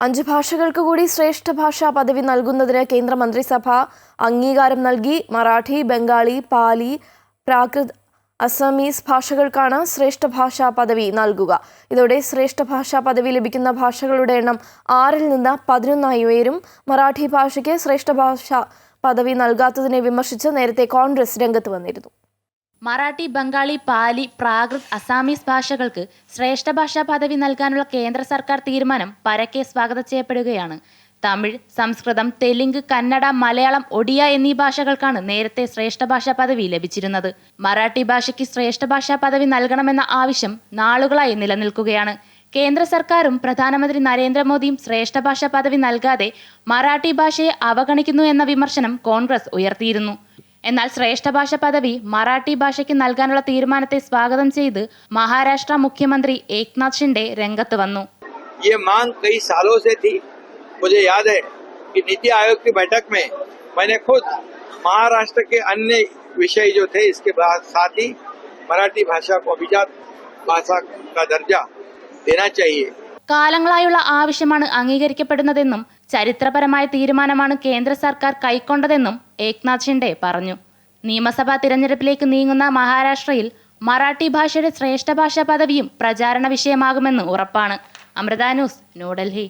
അഞ്ച് ഭാഷകൾക്ക് കൂടി ശ്രേഷ്ഠ ഭാഷാ പദവി നൽകുന്നതിന് കേന്ദ്ര മന്ത്രിസഭ അംഗീകാരം നൽകി. മറാഠി ബംഗാളി പാലി പ്രാകൃത് അസമീസ് ഭാഷകൾക്കാണ് ശ്രേഷ്ഠ ഭാഷാ പദവി നൽകുക. ഇതോടെ ശ്രേഷ്ഠ ഭാഷാ പദവി ലഭിക്കുന്ന ഭാഷകളുടെ എണ്ണം ആറിൽ നിന്ന് പതിനൊന്നായി ഉയരും. മറാഠി ഭാഷയ്ക്ക് ശ്രേഷ്ഠ ഭാഷാ പദവി നൽകാത്തതിനെ വിമർശിച്ച് നേരത്തെ കോൺഗ്രസ് രംഗത്ത് വന്നിരുന്നു. മറാഠി ബംഗാളി പാലി പ്രാകൃത് അസാമീസ് ഭാഷകൾക്ക് ശ്രേഷ്ഠ ഭാഷാ പദവി നൽകാനുള്ള കേന്ദ്ര സർക്കാർ തീരുമാനം പരക്കെ സ്വാഗതം ചെയ്യപ്പെടുകയാണ്. തമിഴ് സംസ്കൃതം തെലുങ്ക് കന്നഡ മലയാളം ഒഡിയ എന്നീ ഭാഷകൾക്കാണ് നേരത്തെ ശ്രേഷ്ഠ ഭാഷാ പദവി ലഭിച്ചിരുന്നത്. മറാഠി ഭാഷയ്ക്ക് ശ്രേഷ്ഠ ഭാഷാ പദവി നൽകണമെന്ന ആവശ്യം നാളുകളായി നിലനിൽക്കുകയാണ്. കേന്ദ്ര സർക്കാരും പ്രധാനമന്ത്രി നരേന്ദ്രമോദിയും ശ്രേഷ്ഠ ഭാഷാ പദവി നൽകാതെ മറാഠി ഭാഷയെ അവഗണിക്കുന്നു എന്ന വിമർശനം കോൺഗ്രസ് ഉയർത്തിയിരുന്നു. എന്നാൽ ശ്രേഷ്ഠ ഭാഷ പദവി മറാഠി ഭാഷയ്ക്ക് നൽകാനുള്ള തീരുമാനത്തെ സ്വാഗതം ചെയ്ത് മഹാരാഷ്ട്ര മുഖ്യമന്ത്രി ഏക്നാഥ് ഷിൻഡെ രംഗത്ത് വന്നു ये मांग कई सालों से थी मुझे याद है कि नीति आयोग की बैठक में मैंने खुद महाराष्ट्र के अन्य विषय जो थे इसके बाद साथ ही मराठी भाषा को अभिजात भाषा का दर्जा देना चाहिए കാലങ്ങളായുള്ള ആവശ്യമാണ് അംഗീകരിക്കപ്പെടുന്നതെന്നും ചരിത്രപരമായ തീരുമാനമാണ് കേന്ദ്ര സർക്കാർ കൈക്കൊണ്ടതെന്നും ഏക്നാഥ് ഷിൻഡെ പറഞ്ഞു. നിയമസഭാ തിരഞ്ഞെടുപ്പിലേക്ക് നീങ്ങുന്ന മഹാരാഷ്ട്രയിൽ മറാഠി ഭാഷയുടെ ശ്രേഷ്ഠ ഭാഷാ പദവിയും പ്രചാരണ വിഷയമാകുമെന്ന് ഉറപ്പാണ്. അമൃത ന്യൂസ് ന്യൂഡൽഹി.